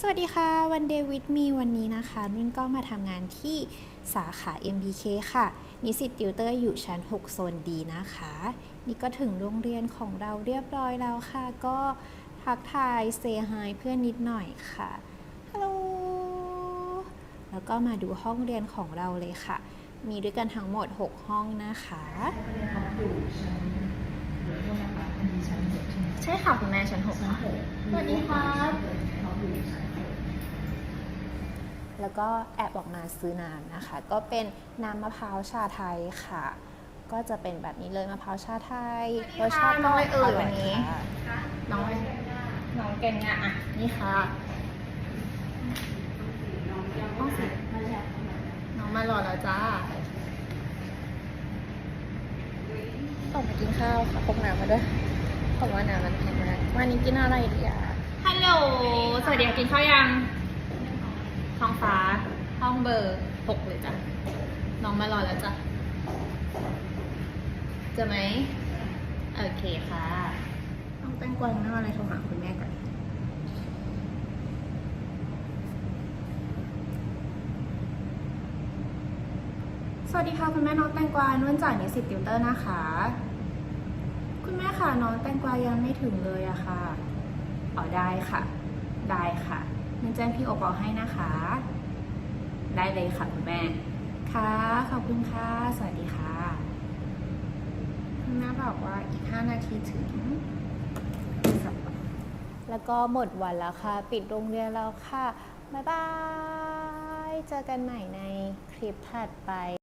สวัสดีค่ะ วันเดวิดมีวันนี้นะคะนุ่นก็มาทำงานที่สาขา MBK ค่ะ นิสิตติวเตอร์อยู่ชั้น 6 โซนดีนะคะ นี่ก็ถึงโรงเรียนของเราเรียบร้อยแล้วค่ะ ก็ทักทายเซฮายเพื่อนนิดหน่อยค่ะฮัลโหลแล้วก็มาดูห้องเรียนของเราเลยค่ะ มีด้วยกันทั้งหมด 6 ห้องนะคะ ใช่ค่ะคุณแม่ชั้น6ค่ะสวัสดีครับ แล้วก็แอบออกมาซื้อน้ำนะคะ ก็เป็นน้ำมะพร้าวชาไทยค่ะ ก็จะเป็นแบบนี้เลยมะพร้าวชาไทยรสชาติน้องอะไรเอ่ยร่วันนี้ค่ะน้องน้องเก่งอะอะนี่ค่ะห้องสิน้องมารอแล้วจ้าออกมากินข้าวค่ะพกน้ำมาด้วย ผมว่าน้ำมันแพงมากวันนี้กินอะไรดีอะฮัลโหล สวัสดีค่ะกินข้าวยัง ท้องฟ้า ห้องเบอร์หกเลยจ้ะ น้องมารอแล้วจ้ะ เจอไหม โอเคค่ะน้องแตงกวาไม่ว่าอะไรโทรหาคุณแม่ก่อนสวัสดีค่ะ คุณแม่น้องแตงกวานุ่นจากนิสิตติวเตอร์นะคะ คุณแม่ค่ะน้องแตงกวายังไม่ถึงเลยอะค่ะอ๋อได้ค่ะ ได้ค่ะนุ่นแจ้งพี่โอปอให้นะคะ ได้เลยค่ะคุณแม่ ค่ะ ขอบคุณค่ะ สวัสดีค่ะ คุณแม่บอกว่าอีก 5 นาทีถึง แล้วก็หมดวันแล้วค่ะ ปิดโรงเรียนแล้วค่ะ บ๊ายบาย เจอกันใหม่ในคลิปถัดไป